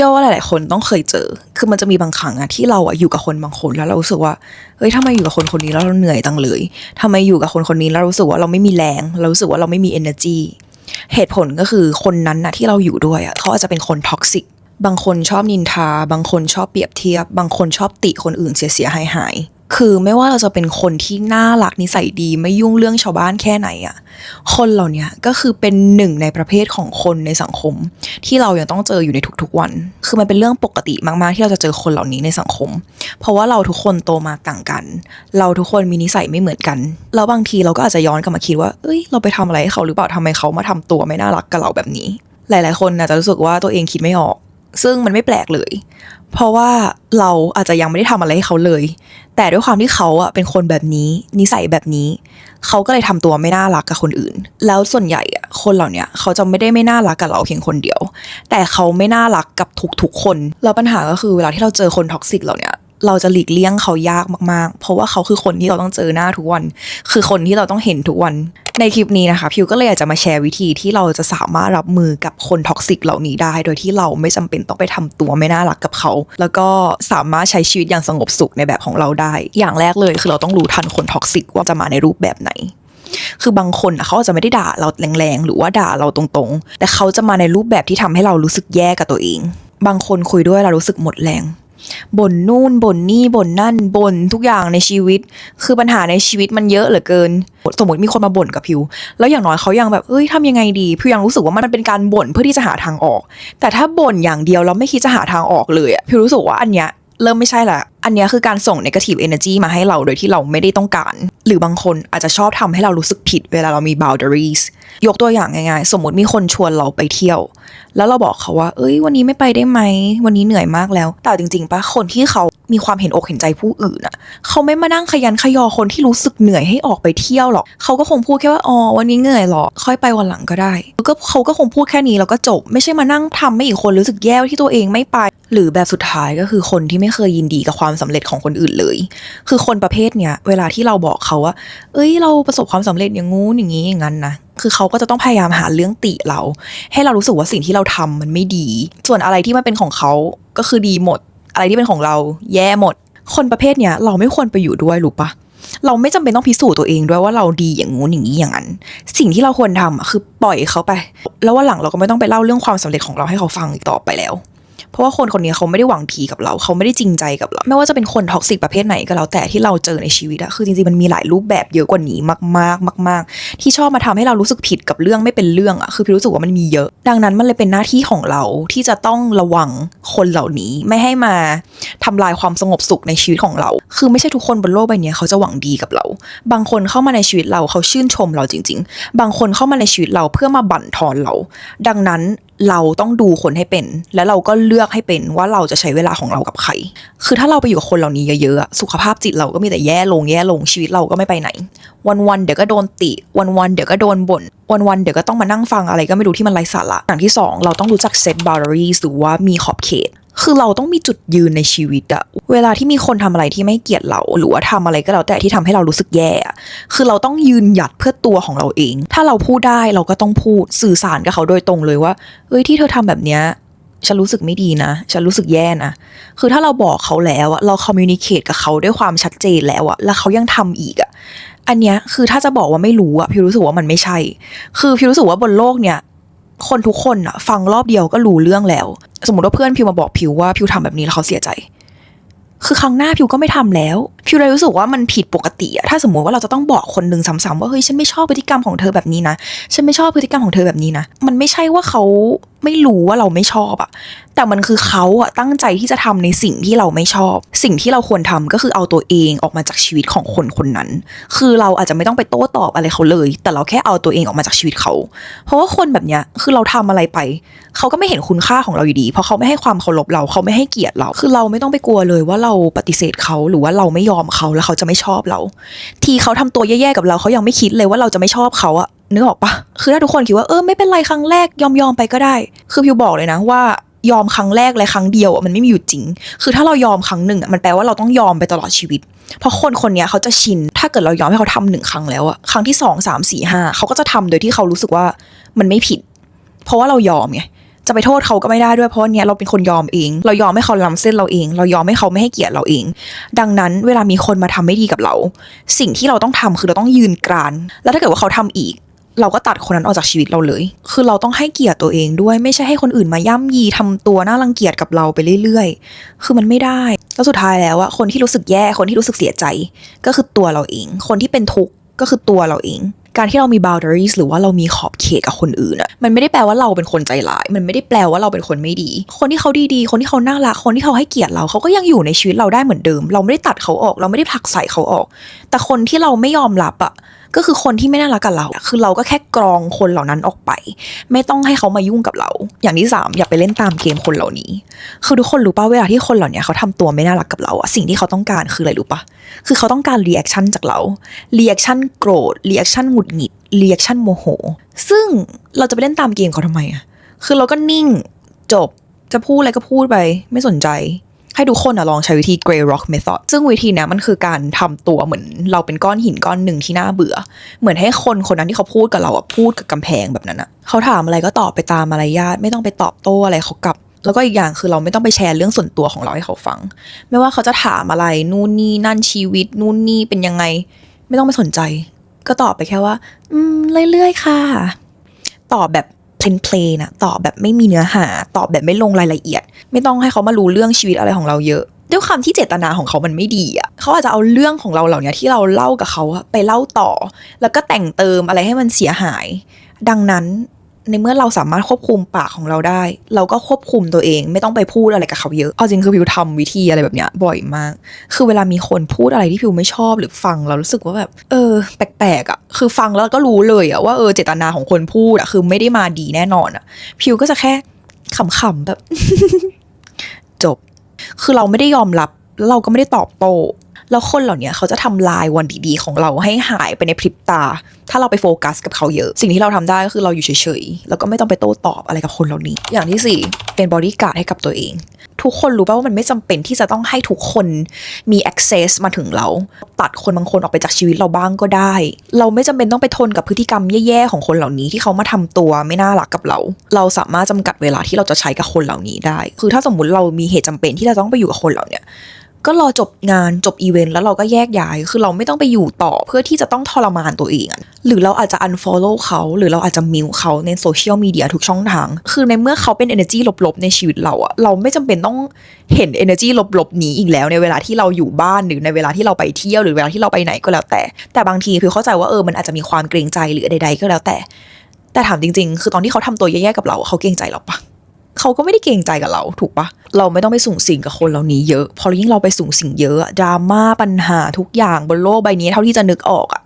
ชื่อว่าหลาย ๆ คนต้องเคยเจอ คือมันจะมีบางครั้งอะที่เราอะอยู่กับคนบางคนแล้วเรารู้สึกว่า เฮ้ยทำไมอยู่กับคนคนนี้แล้วเราเหนื่อยตังเลยทำไมอยู่กับคนคนนี้แล้วรู้สึกว่าเราไม่มีแรง เรารู้สึกว่าเราไม่มี energy เหตุผลก็คือคนนั้นนะที่เราอยู่ด้วยอะเขาอาจจะเป็นคนท็อกซิก บางคนชอบนินทา บางคนชอบเปรียบเทียบ บางคนชอบติคนอื่นเสียเสียหายหาย คือไม่ว่าเราจะเป็นคนที่น่ารักนิสัยดีไม่ยุ่งเรื่องชาวบ้านแค่ไหนอะคนเหล่าเนี้ยก็คือเป็นหนึ่งในประเภทของคนในสังคม ที่เรายังต้องเจออยู่ในทุกๆวัน คือมันเป็นเรื่องปกติมากๆที่เราจะเจอคนเหล่านี้ในสังคม เพราะว่าเราทุกคนโตมาต่างกัน เราทุกคนมีนิสัยไม่เหมือนกันแล้วบางทีเราก็อาจจะย้อนกลับมาคิดว่าเอ้ยเราไปทำอะไรให้เขาหรือเปล่าทำไมเขามาทำตัวไม่น่ารักกับเราแบบนี้ หลาย ๆ คนอาจจะรู้สึกว่าตัวเองคิดไม่ออกซึ่งมันไม่แปลกเลย เพราะว่าเราอาจจะยังไม่ได้ทำอะไรให้เขาเลย แต่ด้วยความที่เขาอะเป็นคนแบบนี้ นิสัยแบบนี้ เขาก็เลยทำตัวไม่น่ารักกับคนอื่น แล้วส่วนใหญ่อะคนเหล่านี้เขาจะไม่ได้ไม่น่ารักกับเราเพียงคนเดียว แต่เขาไม่น่ารักกับทุกๆคนแล้วปัญหาก็คือเวลาที่เราเจอคนท็อกซิกเหล่านี้เราจะหลีกเลี่ยงเขายากมากๆ เพราะว่าเขาคือคนที่เราต้องเจอหน้าทุกวัน คือคนที่เราต้องเห็นทุกวัน ในคลิปนี้นะคะ พิวก็เลยอยากจะมาแชร์วิธีที่เราจะสามารถรับมือกับคนท็อกซิกเหล่านี้ได้ โดยที่เราไม่จำเป็นต้องไปทำตัวไม่น่ารักกับเขา แล้วก็สามารถใช้ชีวิตอย่างสงบสุขในแบบของเราได้ อย่างแรกเลยคือเราต้องรู้ทันคนท็อกซิกว่าจะมาในรูปแบบไหนคือบางคนเขาอาจจะไม่ได้ด่าเราแรงๆ หรือว่าด่าเราตรงๆ แต่เขาจะมาในรูปแบบที่ทำให้เรารู้สึกแย่กับตัวเอง บางคนคุยด้วยเรารู้สึกหมดแรง บ่นนู่นบ่นนี่บ่นนั่นบ่นทุกอย่างในชีวิต คือปัญหาในชีวิตมันเยอะเหลือเกิน สมมติมีคนมาบ่นกับพิว แล้วอย่างน้อยเขายังแบบเอ้ยทำยังไงดีพิวยังรู้สึกว่ามันเป็นการบ่นเพื่อที่จะหาทางออก แต่ถ้าบ่นอย่างเดียวแล้วไม่คิดจะหาทางออกเลยอะพิวรู้สึกว่าอันเนี้ยเริ่มไม่ใช่ละ อันเนี้ยคือการส่ง negative energy มาให้เราโดยที่เราไม่ได้ต้องการ หรือบางคนอาจจะชอบทำให้เรารู้สึกผิดเวลาเรามี boundaries ยกตัวอย่างง่ายๆ สมมติมีคนชวนเราไปเที่ยว แล้วเราบอกเขาว่า เอ้ย วันนี้ไม่ไปได้ไหม วันนี้เหนื่อยมากแล้ว แต่จริงๆปะคนที่เขามีความเห็นอกเห็นใจผู้อื่นอะเขาไม่มานั่งขยันขยอคนที่รู้สึกเหนื่อยให้ออกไปเที่ยวหรอก เขาก็คงพูดแค่ว่า อ๋อ วันนี้เหนื่อยหรอ ค่อยไปวันหลังก็ได้ ก็เขาก็คงพูดแค่นี้แล้วก็จบ ไม่ใช่มานั่งทำให้อีกคนรู้สึกแย่ที่ตัวเองไม่ไป หรือแบบสุดท้ายก็คือคนที่ไม่เคยยินดีกับความสำเร็จของคนอื่นเลย คือคนประเภทเนี้ย เวลาที่เราบอกเขาว่า เอ้ย เราประสบความสำเร็จอย่างงู้นอย่างนี้อย่างนั้นนะ คือเขาก็จะต้องพยายามหาเรื่องติเรา ให้เรารู้สึกว่าสิ่งที่เราทำมันไม่ดี ส่วนอะไรที่มันเป็นของเขาก็คือดีหมด อะไรที่เป็นของเรา แย่หมด คนประเภทเนี้ยเราไม่ควรไปอยู่ด้วยรู้ปะเราไม่จำเป็นต้องพิสูจน์ตัวเองด้วยว่าเราดีอย่างงู้นอย่างนี้อย่างนั้น สิ่งที่เราควรทำอะคือปล่อยเขาไป แล้ววันหลังเราก็ไม่ต้องไปเล่าเรื่องความสำเร็จของเราให้เขาฟังอีกต่อไปแล้ว เพราะว่าคนคนนี้เขาไม่ได้หวังดีกับเรา เขาไม่ได้จริงใจกับเรา ไม่ว่าจะเป็นคนท็อกซิกประเภทไหนก็แล้วแต่ที่เราเจอในชีวิตอะคือจริงๆมันมีหลายรูปแบบเยอะกว่านี้มากๆมาก ๆ ที่ชอบมาทำให้เรารู้สึกผิดกับเรื่องไม่เป็นเรื่องอะคือพี่รู้สึกว่ามันมีเยอะ ดังนั้นมันเลยเป็นหน้าที่ของเราที่จะต้องระวังคนเหล่านี้ไม่ให้มาทำลายความสงบสุขในชีวิตของเรา คือไม่ใช่ทุกคนบนโลกใบนี้เขาจะหวังดีกับเรา บางคนเข้ามาในชีวิตเราเขาชื่นชมเราจริง ๆ บางคนเข้ามาในชีวิตเราเพื่อมาบั่นทอนเรา ดังนั้นเราต้องดูคนให้เป็น และเราก็เลือกให้เป็นว่าเราจะใช้เวลาของเรากับใคร คือถ้าเราไปอยู่กับคนเหล่านี้เยอะๆ สุขภาพจิตเราก็มีแต่แย่ลงแย่ลงชีวิตเราก็ไม่ไปไหน วันๆเดี๋ยวก็โดนติ วันๆเดี๋ยวก็โดนบ่น วันๆเดี๋ยวก็ต้องมานั่งฟังอะไรก็ไม่รู้ที่มันไร้สาระอย่างที่สองเราต้องรู้จักเซต boundaries หรือว่ามีขอบเขตคือเราต้องมีจุดยืนในชีวิตอะเวลาที่มีคนทำอะไรที่ไม่เกลียดเรา หรือว่าทำอะไรก็แล้วแต่ที่ทำให้เรารู้สึกแย่ คือเราต้องยืนหยัดเพื่อตัวของเราเอง ถ้าเราพูดได้เราก็ต้องพูดสื่อสารกับเขาโดยตรงเลยว่า เอ้ยที่เธอทำแบบเนี้ย ฉันรู้สึกไม่ดีนะ ฉันรู้สึกแย่นะ คือถ้าเราบอกเขาแล้วอะเราคอมมิวนิเคตกับเขาด้วยความชัดเจนแล้วอะแล้วเขายังทำอีกอะอันเนี้ยคือถ้าจะบอกว่าไม่รู้อะพี่รู้สึกว่ามันไม่ใช่ คือพี่รู้สึกว่าบนโลกเนี่ย คนทุกคนอะฟังรอบเดียวก็รู้เรื่องแล้ว สมมติว่าเพื่อนพิวมาบอกพิวว่าพิวทำแบบนี้แล้วเขาเสียใจ คือครั้งหน้าพิวก็ไม่ทำแล้วพิวเลยรู้สึกว่ามันผิดปกติอะถ้าสมมติว่าเราจะต้องบอกคนหนึ่งซ้ำๆว่าเฮ้ยฉันไม่ชอบพฤติกรรมของเธอแบบนี้นะ ฉันไม่ชอบพฤติกรรมของเธอแบบนี้นะ มันไม่ใช่ว่าเขาไม่รู้ว่าเราไม่ชอบอะแต่มันคือเขาอะตั้งใจที่จะทำในสิ่งที่เราไม่ชอบ สิ่งที่เราควรทำก็คือเอาตัวเองออกมาจากชีวิตของคนคนนั้น คือเราอาจจะไม่ต้องไปโต้ตอบอะไรเขาเลย แต่เราแค่เอาตัวเองออกมาจากชีวิตเขา เพราะว่าคนแบบเนี้ยคือเราทำอะไรไป เขาก็ไม่เห็นคุณค่าของเราอยู่ดี เพราะเขาไม่ให้ความเคารพเรา เขาไม่ให้เกียรติเรา คือเราไม่ต้องไปกลัวเลยว่าเราปฏิเสธเขาหรือว่าเราไม่ยอมเขาแล้วเขาจะไม่ชอบเรา ทีเขาทำตัวแย่ๆกับเราเขายังไม่คิดเลยว่าเราจะไม่ชอบเขาอะนึกออกปะคือถ้าทุกคนคิดว่าเออไม่เป็นไรครั้งแรกยอมยอมไปก็ได้ คือพิวบอกเลยนะว่ายอมครั้งแรกและครั้งเดียวมันไม่มีอยู่จริง คือถ้าเรายอมครั้งหนึ่งมันแปลว่าเราต้องยอมไปตลอดชีวิต เพราะคนคนนี้เขาจะชิน ถ้าเกิดเรายอมให้เขาทำหนึ่งครั้งแล้วอะครั้งที่สองสามสี่ห้าเขาก็จะทำโดยที่เขารู้สึกว่ามันไม่ผิด เพราะว่าเรายอมไง จะไปโทษเขาก็ไม่ได้ด้วยเพราะเนี่ยเราเป็นคนยอมเอง เรายอมให้เขาล้ำเส้นเราเอง เรายอมให้เขาไม่ให้เกียรติเราเอง ดังนั้นเวลามีคนมาทำไม่ดีกับเรา สิ่งที่เราต้องทำคือเราต้องยืนกราน แล้วถ้าเกิดว่าเขาทำอีกเราก็ตัดคนนั้นออกจากชีวิตเราเลย คือเราต้องให้เกียรติตัวเองด้วย ไม่ใช่ให้คนอื่นมาย่ำยีทำตัวน่ารังเกียจกับเราไปเรื่อยๆ คือมันไม่ได้ แล้วสุดท้ายแล้วอะคนที่รู้สึกแย่ คนที่รู้สึกเสียใจ ก็คือตัวเราเอง คนที่เป็นทุกข์ก็คือตัวเราเอง การที่เรามี boundaries หรือว่าเรามีขอบเขตกับคนอื่นอะมันไม่ได้แปลว่าเราเป็นคนใจร้าย มันไม่ได้แปลว่าเราเป็นคนไม่ดี คนที่เขาดีๆ คนที่เขาน่ารัก คนที่เขาให้เกียรติเราเขาก็ยังอยู่ในชีวิตเราได้เหมือนเดิม เราไม่ได้ตัดเขาออก เราไม่ได้ผลักใส่เขาออก แต่คนที่เราไม่ยอมรับอะ ก็คือคนที่ไม่น่ารักกับเรา คือเราก็แค่กรองคนเหล่านั้นออกไป ไม่ต้องให้เขามายุ่งกับเรา อย่างที่สามอย่าไปเล่นตามเกมคนเหล่านี้ คือทุกคนรู้ป่ะเวลาที่คนเหล่านี้เขาทำตัวไม่น่ารักกับเราอะสิ่งที่เขาต้องการคืออะไรรู้ป่ะคือเขาต้องการรีแอคชั่นจากเรารีแอคชั่นโกรธรีแอคชั่นหงุดหงิดรีแอคชั่นโมโห ซึ่งเราจะไปเล่นตามเกมเขาทำไมอะคือเราก็นิ่งจบจะพูดอะไรก็พูดไป ไม่สนใจ ให้ทุกคนอะลองใช้วิธี Grey Rock Method ซึ่งวิธีนี้มันคือการทำตัวเหมือนเราเป็นก้อนหินก้อนหนึ่งที่น่าเบื่อ เหมือนให้คนคนนั้นที่เขาพูดกับเราอะพูดกับกำแพงแบบนั้นอะเขาถามอะไรก็ตอบไปตามมารยาทไม่ต้องไปตอบโต้อะไรเขากลับแล้วก็อีกอย่างคือเราไม่ต้องไปแชร์เรื่องส่วนตัวของเราให้เขาฟัง ไม่ว่าเขาจะถามอะไรนู่นนี่นั่นชีวิต นู่นนี่เป็นยังไง ไม่ต้องไปสนใจ ก็ตอบไปแค่ว่า อืมเรื่อยๆค่ะ ตอบแบบ เพลนๆนะตอบแบบไม่มีเนื้อหา ตอบแบบไม่ลงรายละเอียด ไม่ต้องให้เขามารู้เรื่องชีวิตอะไรของเราเยอะด้วยความที่เจตนาของเขามันไม่ดีอะเขาอาจจะเอาเรื่องของเราเหล่านี้ที่เราเล่ากับเขาไปเล่าต่อ แล้วก็แต่งเติมอะไรให้มันเสียหาย ดังนั้น ในเมื่อเราสามารถควบคุมปากของเราได้ เราก็ควบคุมตัวเอง ไม่ต้องไปพูดอะไรกับเขาเยอะเอาจริงคือพิวทำวิธีอะไรแบบเนี้ยบ่อยมาก คือเวลามีคนพูดอะไรที่พิวไม่ชอบหรือฟังเรารู้สึกว่าแบบเออ แปลกๆอะ คือฟังแล้วก็รู้เลยอะว่าเออเจตนาของคนพูดอะคือไม่ได้มาดีแน่นอนอะ พิวก็จะแค่ขำๆแบบ จบ คือเราไม่ได้ยอมรับแล้วเราก็ไม่ได้ตอบโต้ แล้วคนเหล่านี้เขาจะทำลายวันดีๆ ของเราให้หายไปในพริบตา ถ้าเราไปโฟกัสกับเขาเยอะ สิ่งที่เราทำได้ก็คือเราอยู่เฉยๆ แล้วก็ไม่ต้องไปโต้ตอบอะไรกับคนเหล่านี้ อย่างที่สี่เป็นบอดี้การ์ดให้กับตัวเอง ทุกคนรู้ป่ะว่ามันไม่จำเป็นที่จะต้องให้ทุกคนมี access มาถึงเรา ตัดคนบางคนออกไปจากชีวิตเราบ้างก็ได้ เราไม่จำเป็นต้องไปทนกับพฤติกรรมแย่ๆของคนเหล่านี้ที่เขามาทำตัวไม่น่ารักกับเรา เราสามารถจำกัดเวลาที่เราจะใช้กับคนเหล่านี้ได้ คือถ้าสมมุติเรามีเหตุจำเป็นที่เราต้องไปอยู่กับคนเหล่านี้ ก็รอจบงานจบอีเวนต์แล้วเราก็แยกย้าย คือเราไม่ต้องไปอยู่ต่อเพื่อที่จะต้องทรมานตัวเอง หรือเราอาจจะ unfollow เขา หรือเราอาจจะมิวเขาในโซเชียลมีเดียทุกช่องทาง คือในเมื่อเขาเป็น energy ลบๆ ในชีวิตเราอะเราไม่จำเป็นต้องเห็น energy ลบๆ นี้อีกแล้ว ในเวลาที่เราอยู่บ้านหรือในเวลาที่เราไปเที่ยวหรือเวลาที่เราไปไหนก็แล้วแต่ แต่บางทีคือเข้าใจว่าเออมันอาจจะมีความเกรงใจหรือใดๆก็แล้วแต่ แต่ถามจริง ๆ คือตอนที่เขาทำตัวแย่ๆกับเราเขาเกรงใจเราปะ เขาก็ไม่ได้เกรงใจกับเราถูกปะเราไม่ต้องไปสูงสิงกับคนเหล่านี้เยอะ พอยิ่งเราไปสูงสิงเยอะอะดราม่าปัญหาทุกอย่างบนโลกใบนี้เท่าที่จะนึกออกอะ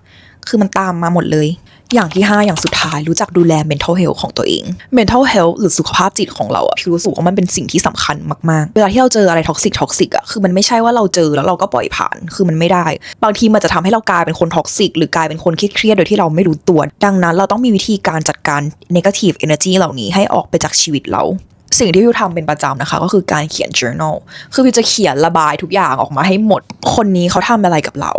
คือมันตามมาหมดเลย อย่างที่ 5 อย่างสุดท้ายรู้จักดูแล mental health ของตัวเอง mental health หรือสุขภาพจิตของเราอะพี่รู้สึกว่ามันเป็นสิ่งที่สำคัญมากๆ เวลาที่เราเจออะไรท็อกซิกท็อกซิกอะคือมันไม่ใช่ว่าเราเจอแล้วเราก็ปล่อยผ่าน คือมันไม่ได้ บางทีมันจะทำให้เรากลายเป็นคนท็อกซิกหรือกลายเป็นคนเครียดโดยที่เราไม่รู้ตัว ดังนั้นเราต้องมีวิธีการจัดการ negative energy เหล่านี้ให้ออกไปจากชีวิตเรา สิ่งที่พิวทำเป็นประจำนะคะ ก็คือการเขียน journal คือพิวจะเขียนระบายทุกอย่างออกมาให้หมด คนนี้เขาทำอะไรกับเรา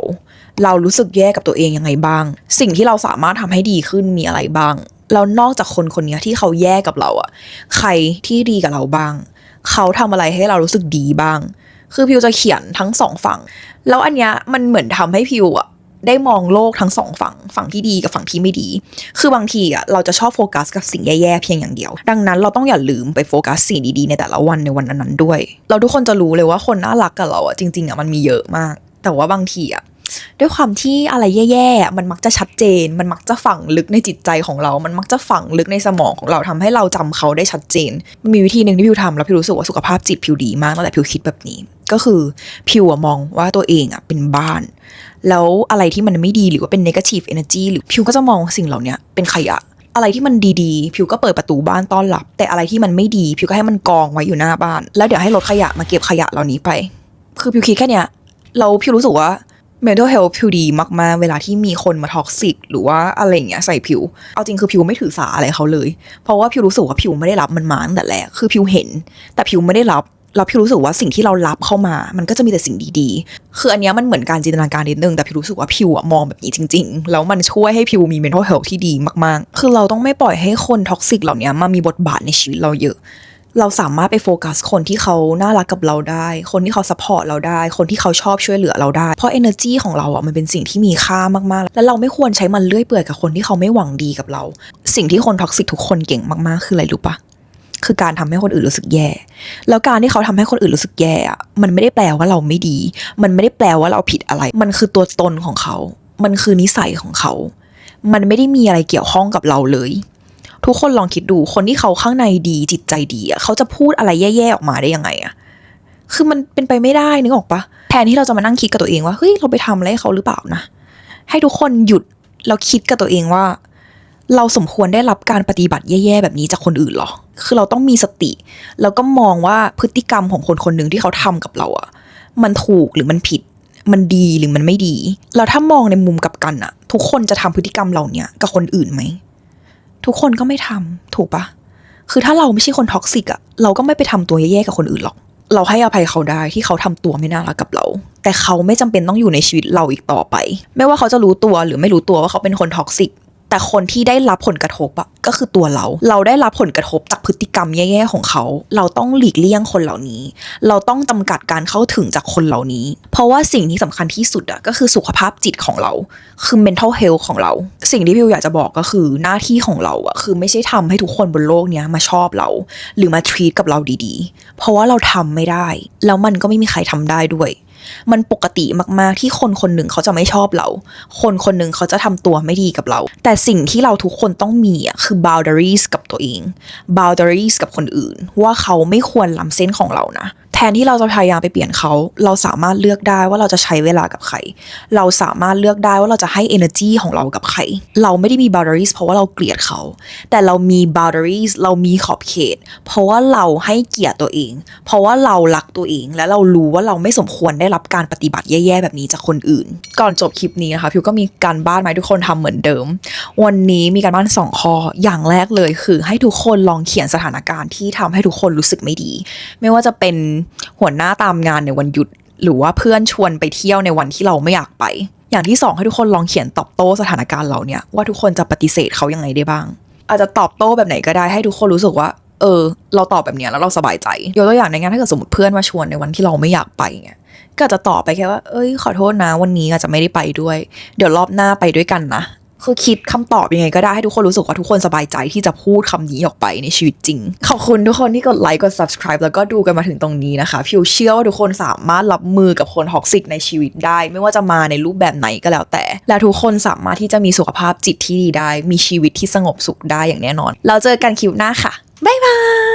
เรารู้สึกแย่กับตัวเองยังไงบ้าง สิ่งที่เราสามารถทำให้ดีขึ้นมีอะไรบ้าง แล้วนอกจากคนคนนี้ที่เขาแย่กับเราอะใครที่ดีกับเราบ้าง เขาทำอะไรให้เรารู้สึกดีบ้าง คือพิวจะเขียนทั้งสองฝั่ง แล้วอันเนี้ยมันเหมือนทำให้พิวอะ ได้มองโลกทั้งสองฝั่งฝั่งที่ดีกับฝั่งที่ไม่ดี คือบางทีอะเราจะชอบโฟกัสกับสิ่งแย่ๆเพียงอย่างเดียว ดังนั้นเราต้องอย่าลืมไปโฟกัสสิ่งดีๆในแต่ละวันในวันนั้นๆด้วย เราทุกคนจะรู้เลยว่าคนน่ารักกับเราอะจริงๆอะมันมีเยอะมาก แต่ว่าบางทีอะด้วยความที่อะไรแย่ๆ มันมักจะชัดเจน มันมักจะฝังลึกในจิตใจของเรา มันมักจะฝังลึกในสมองของเราทำให้เราจำเขาได้ชัดเจนมันมีวิธีหนึ่งที่พิวทำแล้วพิวรู้สึกว่าสุขภาพจิตพิวดีมากตั้งแต่พิวคิดแบบนี้ ก็คือพิวมองว่าตัวเองอะเป็นบ้าน แล้วอะไรที่มันไม่ดีหรือว่าเป็น negative energy หรือพิวก็จะมองสิ่งเหล่านี้เป็นขยะอะไรที่มันดีๆ พิวก็เปิดประตูบ้านต้อนรับ แต่อะไรที่มันไม่ดี พิวก็ให้มันกองไว้อยู่หน้าบ้าน แล้วเดี๋ยวให้รถขยะมาเก็บขยะเหล่านี้ไป คือพิวคิดแค่เนี้ยเราพิวรู้สึกว่า mental health พิวดีมากๆ เวลาที่มีคนมาท็อกซิกหรือว่าอะไรอย่างเงี้ยใส่พิว เอาจริงคือพิวไม่ถือสาอะไรเขาเลย เพราะว่าพิวรู้สึกว่าพิวไม่ได้รับมันมาตั้งแต่แรก คือพิวเห็น แต่พิวไม่ได้รับ เราพี่รู้สึกว่าสิ่งที่เรารับเข้ามา มันก็จะมีแต่สิ่งดีๆ คืออันเนี้ยมันเหมือนการจินตนาการนิดนึง แต่พี่รู้สึกว่าพิวอะมองแบบนี้จริง ๆ แล้วมันช่วยให้พิวมี mental health ที่ดีมากๆ คือเราต้องไม่ปล่อยให้คนท็อกซิกเหล่านี้มามีบทบาทในชีวิตเราเยอะ เราสามารถไปโฟกัสคนที่เขาน่ารักกับเราได้ คนที่เขาซัพพอร์ตเราได้ คนที่เขาชอบช่วยเหลือเราได้ เพราะ energy ของเราอะมันเป็นสิ่งที่มีค่ามากๆ และเราไม่ควรใช้มันเลื่อยเปื่อยกับคนที่เขาไม่หวังดีกับเรา สิ่งที่คนท็อกซิกทุกคนเก่งมากๆ คืออะไรรู้ปะ คือการทำให้คนอื่นรู้สึกแย่ แล้วการที่เขาทำให้คนอื่นรู้สึกแย่อะมันไม่ได้แปลว่าเราไม่ดี มันไม่ได้แปลว่าเราผิดอะไร มันคือตัวตนของเขา มันคือนิสัยของเขา มันไม่ได้มีอะไรเกี่ยวข้องกับเราเลย ทุกคนลองคิดดูคนที่เขาข้างในดีจิตใจดีอะเขาจะพูดอะไรแย่ๆออกมาได้ยังไงอะคือมันเป็นไปไม่ได้นึกออกปะแทนที่เราจะมานั่งคิดกับตัวเองว่าเฮ้ยเราไปทำอะไรให้เขาหรือเปล่านะให้ทุกคนหยุดแล้วคิดกับตัวเองว่า เราสมควรได้รับการปฏิบัติแย่ๆแบบนี้จากคนอื่นเหรอ คือเราต้องมีสติ แล้วก็มองว่าพฤติกรรมของคนคนหนึ่งที่เขาทำกับเราอะมันถูกหรือมันผิด มันดีหรือมันไม่ดี แล้วถ้ามองในมุมกลับกันอะทุกคนจะทำพฤติกรรมเหล่าเนี้ยกับคนอื่นไหม ทุกคนก็ไม่ทำถูกปะคือถ้าเราไม่ใช่คนท็อกซิกอะเราก็ไม่ไปทำตัวแย่ๆกับคนอื่นหรอก เราให้อภัยเขาได้ที่เขาทำตัวไม่น่ารักกับเรา แต่เขาไม่จำเป็นต้องอยู่ในชีวิตเราอีกต่อไป ไม่ว่าเขาจะรู้ตัวหรือไม่รู้ตัวว่าเขาเป็นคนท็อกซิก แต่คนที่ได้รับผลกระทบอะก็คือตัวเรา เราได้รับผลกระทบจากพฤติกรรมแย่ๆของเขา เราต้องหลีกเลี่ยงคนเหล่านี้ เราต้องจำกัดการเข้าถึงจากคนเหล่านี้ เพราะว่าสิ่งที่สำคัญที่สุดอะก็คือสุขภาพจิตของเรา คือ mental health ของเรา สิ่งที่พี่อยากจะบอกก็คือหน้าที่ของเราอะคือไม่ใช่ทำให้ทุกคนบนโลกเนี้ยมาชอบเรา หรือมา treat กับเราดีๆ เพราะว่าเราทำไม่ได้ แล้วมันก็ไม่มีใครทำได้ด้วย มันปกติมากๆที่คนคนหนึ่งเขาจะไม่ชอบเรา คนคนหนึ่งเขาจะทำตัวไม่ดีกับเรา แต่สิ่งที่เราทุกคนต้องมีอะคือ boundaries กับตัวเอง boundaries กับคนอื่น ว่าเขาไม่ควรล้ำเส้นของเรานะ แทนที่เราจะพยายามไปเปลี่ยนเขา เราสามารถเลือกได้ว่าเราจะใช้เวลากับใคร เราสามารถเลือกได้ว่าเราจะให้ energy ของเรากับใคร เราไม่ได้มี boundaries เพราะว่าเราเกลียดเขา แต่เรามี boundaries เรามีขอบเขต เพราะว่าเราให้เกียรติตัวเอง เพราะว่าเรารักตัวเอง และเรารู้ว่าเราไม่สมควรได้รับการปฏิบัติแย่ๆแบบนี้จากคนอื่น ก่อนจบคลิปนี้นะคะพิวก็มีการบ้านมาให้ทุกคนทำเหมือนเดิม วันนี้มีการบ้านสองข้ออย่างแรกเลยคือให้ทุกคนลองเขียนสถานการณ์ที่ทำให้ทุกคนรู้สึกไม่ดี ไม่ว่าจะเป็นหัวหน้าตามงานในวันหยุด หรือว่าเพื่อนชวนไปเที่ยวในวันที่เราไม่อยากไป อย่างที่สองให้ทุกคนลองเขียนตอบโต้สถานการณ์เหล่าเนี้ยว่าทุกคนจะปฏิเสธเขายังไงได้บ้าง อาจจะตอบโต้แบบไหนก็ได้ให้ทุกคนรู้สึกว่า เออ เราตอบแบบนี้แล้วเราสบายใจยกตัวอย่างในงานถ้าเกิดสมมติเพื่อนมาชวนในวันที่เราไม่อยากไปเงี้ยก็จจะตอบไปแค่ว่า เอ้ย ขอโทษนะ วันนี้อาจจะไม่ได้ไปด้วย เดี๋ยวรอบหน้าไปด้วยกันนะ คือคิดคำตอบยังไงก็ได้ให้ทุกคนรู้สึกว่าทุกคนสบายใจที่จะพูดคำนี้ออกไปในชีวิตจริง ขอบคุณทุกคนที่กดไลค์กด subscribe แล้วก็ดูกันมาถึงตรงนี้นะคะพิวเชื่อว่าทุกคนสามารถรับมือกับคนท็อกซิกในชีวิตได้ ไม่ว่าจะมาในรูปแบบไหนก็แล้วแต่ และทุกคนสามารถที่จะมีสุขภาพจิตที่ดีได้ มีชีวิตที่สงบสุขได้อย่างแน่นอนเราเจอกันคลิปหน้าค่ะบ๊ายบาย